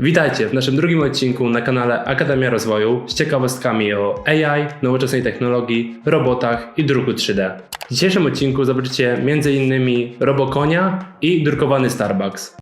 Witajcie w naszym drugim odcinku na kanale Akademia Rozwoju z ciekawostkami o AI, nowoczesnej technologii, robotach i druku 3D. W dzisiejszym odcinku zobaczycie m.in. robokonia i drukowany Starbucks.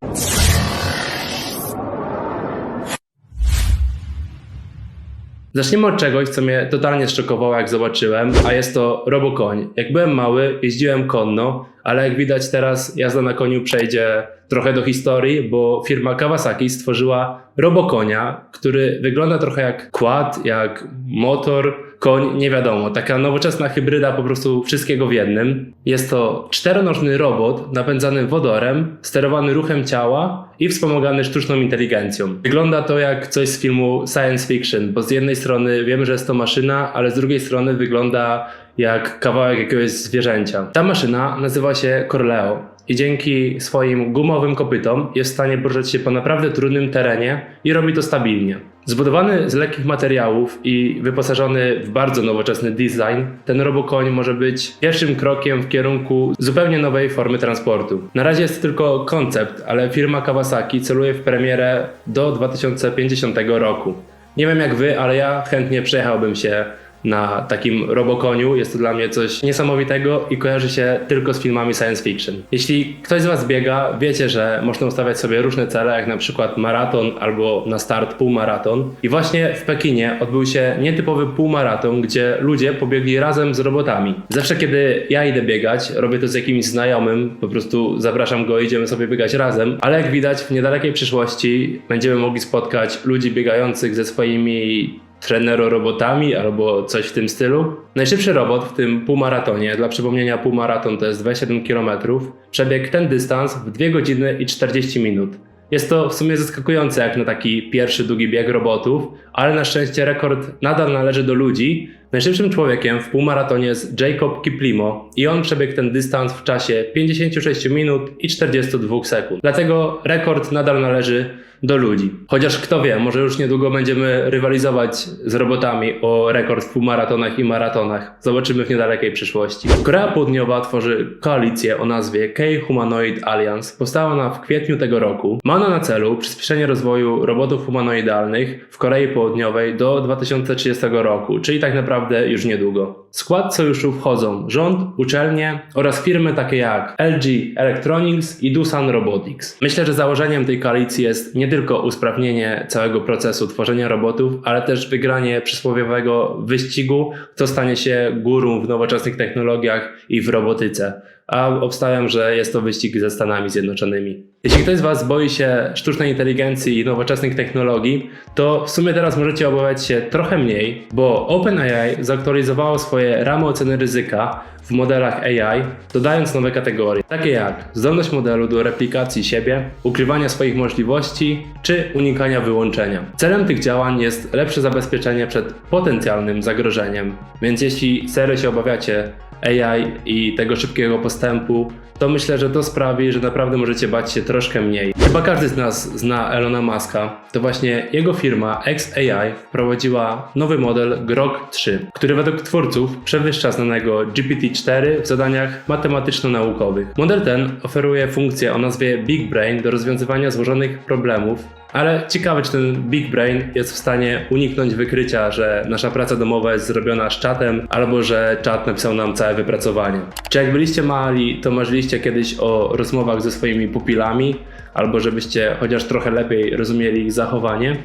Zaczniemy od czegoś, co mnie totalnie zszokowało, jak zobaczyłem, a jest to robokoń. Jak byłem mały, jeździłem konno, ale jak widać teraz jazda na koniu przejdzie trochę do historii, bo firma Kawasaki stworzyła robokonia, który wygląda trochę jak quad, jak motor, koń, nie wiadomo. Taka nowoczesna hybryda po prostu wszystkiego w jednym. Jest to czteronożny robot napędzany wodorem, sterowany ruchem ciała i wspomagany sztuczną inteligencją. Wygląda to jak coś z filmu science fiction, bo z jednej strony wiemy, że jest to maszyna, ale z drugiej strony wygląda jak kawałek jakiegoś zwierzęcia. Ta maszyna nazywa się Corleo i dzięki swoim gumowym kopytom jest w stanie poruszać się po naprawdę trudnym terenie i robi to stabilnie. Zbudowany z lekkich materiałów i wyposażony w bardzo nowoczesny design, ten robokoń może być pierwszym krokiem w kierunku zupełnie nowej formy transportu. Na razie jest to tylko koncept, ale firma Kawasaki celuje w premierę do 2050 roku. Nie wiem jak wy, ale ja chętnie przejechałbym się na takim robokoniu. Jest to dla mnie coś niesamowitego i kojarzy się tylko z filmami science fiction. Jeśli ktoś z Was biega, wiecie, że można ustawiać sobie różne cele, jak na przykład maraton albo na start półmaraton. I właśnie w Pekinie odbył się nietypowy półmaraton, gdzie ludzie pobiegli razem z robotami. Zawsze kiedy ja idę biegać, robię to z jakimś znajomym, po prostu zapraszam go, idziemy sobie biegać razem, ale jak widać w niedalekiej przyszłości będziemy mogli spotkać ludzi biegających ze swoimi trenerorobotami albo coś w tym stylu. Najszybszy robot w tym półmaratonie, dla przypomnienia półmaraton to jest 27 km, przebiegł ten dystans w 2 godziny i 40 minut. Jest to w sumie zaskakujące jak na taki pierwszy długi bieg robotów, ale na szczęście rekord nadal należy do ludzi. Najszybszym człowiekiem w półmaratonie jest Jacob Kiplimo i on przebiegł ten dystans w czasie 56 minut i 42 sekund. Dlatego rekord nadal należy do ludzi. Chociaż kto wie, może już niedługo będziemy rywalizować z robotami o rekord w półmaratonach i maratonach. Zobaczymy w niedalekiej przyszłości. Korea Południowa tworzy koalicję o nazwie K-Humanoid Alliance. Powstała ona w kwietniu tego roku. Ma ona na celu przyspieszenie rozwoju robotów humanoidalnych w Korei Południowej do 2030 roku, czyli tak naprawdę już niedługo. W skład sojuszu wchodzą rząd, uczelnie oraz firmy takie jak LG Electronics i Doosan Robotics. Myślę, że założeniem tej koalicji jest nie tylko usprawnienie całego procesu tworzenia robotów, ale też wygranie przysłowiowego wyścigu, kto stanie się górą w nowoczesnych technologiach i w robotyce. A obstawiam, że jest to wyścig ze Stanami Zjednoczonymi. Jeśli ktoś z Was boi się sztucznej inteligencji i nowoczesnych technologii, to w sumie teraz możecie obawiać się trochę mniej, bo OpenAI zaktualizowało swoje ramy oceny ryzyka w modelach AI, dodając nowe kategorie, takie jak zdolność modelu do replikacji siebie, ukrywania swoich możliwości czy unikania wyłączenia. Celem tych działań jest lepsze zabezpieczenie przed potencjalnym zagrożeniem. Więc jeśli serio się obawiacie AI i tego szybkiego postępu, to myślę, że to sprawi, że naprawdę możecie bać się troszkę mniej. Chyba każdy z nas zna Elona Muska. To właśnie jego firma XAI wprowadziła nowy model Grok 3, który według twórców przewyższa znanego GPT-4 w zadaniach matematyczno-naukowych. Model ten oferuje funkcję o nazwie Big Brain do rozwiązywania złożonych problemów ale ciekawe, czy ten Big Brain jest w stanie uniknąć wykrycia, że nasza praca domowa jest zrobiona z czatem, albo że czat napisał nam całe wypracowanie. Czy jak byliście mali, to marzyliście kiedyś o rozmowach ze swoimi pupilami, albo żebyście chociaż trochę lepiej rozumieli ich zachowanie?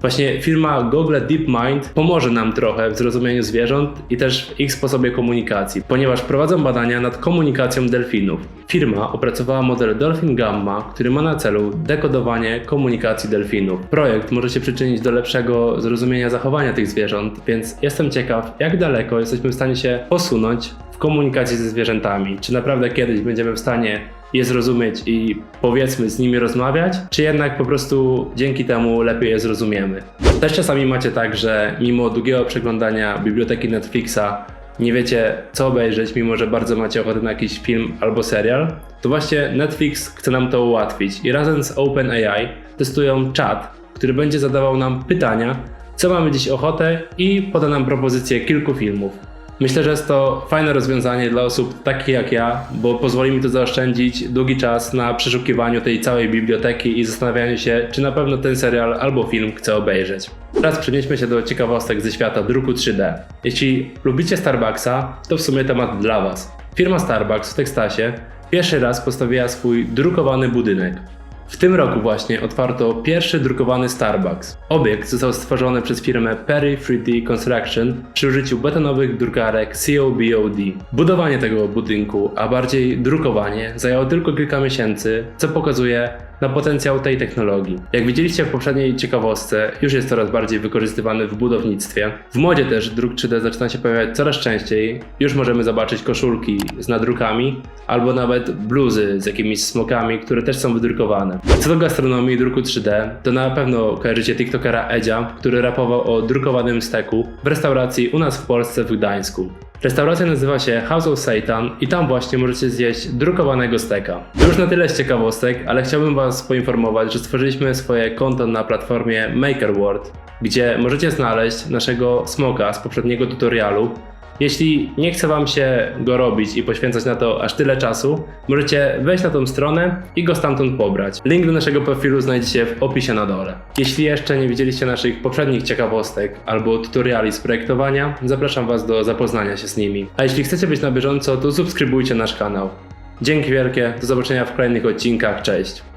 Właśnie firma Google DeepMind pomoże nam trochę w zrozumieniu zwierząt i też w ich sposobie komunikacji, ponieważ prowadzą badania nad komunikacją delfinów. Firma opracowała model Dolphin Gamma, który ma na celu dekodowanie komunikacji delfinów. Projekt może się przyczynić do lepszego zrozumienia zachowania tych zwierząt, więc jestem ciekaw, jak daleko jesteśmy w stanie się posunąć w komunikacji ze zwierzętami. Czy naprawdę kiedyś będziemy w stanie je zrozumieć i powiedzmy z nimi rozmawiać, czy jednak po prostu dzięki temu lepiej je zrozumiemy. Też czasami macie tak, że mimo długiego przeglądania biblioteki Netflixa nie wiecie co obejrzeć, mimo że bardzo macie ochotę na jakiś film albo serial, to właśnie Netflix chce nam to ułatwić i razem z OpenAI testują czat, który będzie zadawał nam pytania, co mamy dziś ochotę i poda nam propozycję kilku filmów. Myślę, że jest to fajne rozwiązanie dla osób takich jak ja, bo pozwoli mi to zaoszczędzić długi czas na przeszukiwaniu tej całej biblioteki i zastanawianiu się, czy na pewno ten serial albo film chcę obejrzeć. Teraz przenieśmy się do ciekawostek ze świata druku 3D. Jeśli lubicie Starbucksa, to w sumie temat dla Was. Firma Starbucks w Teksasie pierwszy raz postawiła swój drukowany budynek. W tym roku właśnie otwarto pierwszy drukowany Starbucks. Obiekt został stworzony przez firmę Perry 3D Construction przy użyciu betonowych drukarek COBOD. Budowanie tego budynku, a bardziej drukowanie, zajęło tylko kilka miesięcy, co pokazuje na potencjał tej technologii. Jak widzieliście w poprzedniej ciekawostce, już jest coraz bardziej wykorzystywany w budownictwie. W modzie też druk 3D zaczyna się pojawiać coraz częściej. Już możemy zobaczyć koszulki z nadrukami, albo nawet bluzy z jakimiś smokami, które też są wydrukowane. Co do gastronomii i druku 3D, to na pewno kojarzycie TikTokera Edzia, który rapował o drukowanym steku w restauracji u nas w Polsce w Gdańsku. Restauracja nazywa się House of Satan i tam właśnie możecie zjeść drukowanego steka. To już na tyle z ciekawostek, ale chciałbym Was poinformować, że stworzyliśmy swoje konto na platformie MakerWorld, gdzie możecie znaleźć naszego smoka z poprzedniego tutorialu. Jeśli nie chce Wam się go robić i poświęcać na to aż tyle czasu, możecie wejść na tą stronę i go stamtąd pobrać. Link do naszego profilu znajdziecie w opisie na dole. Jeśli jeszcze nie widzieliście naszych poprzednich ciekawostek albo tutoriali z projektowania, zapraszam Was do zapoznania się z nimi. A jeśli chcecie być na bieżąco, to subskrybujcie nasz kanał. Dzięki wielkie, do zobaczenia w kolejnych odcinkach, cześć!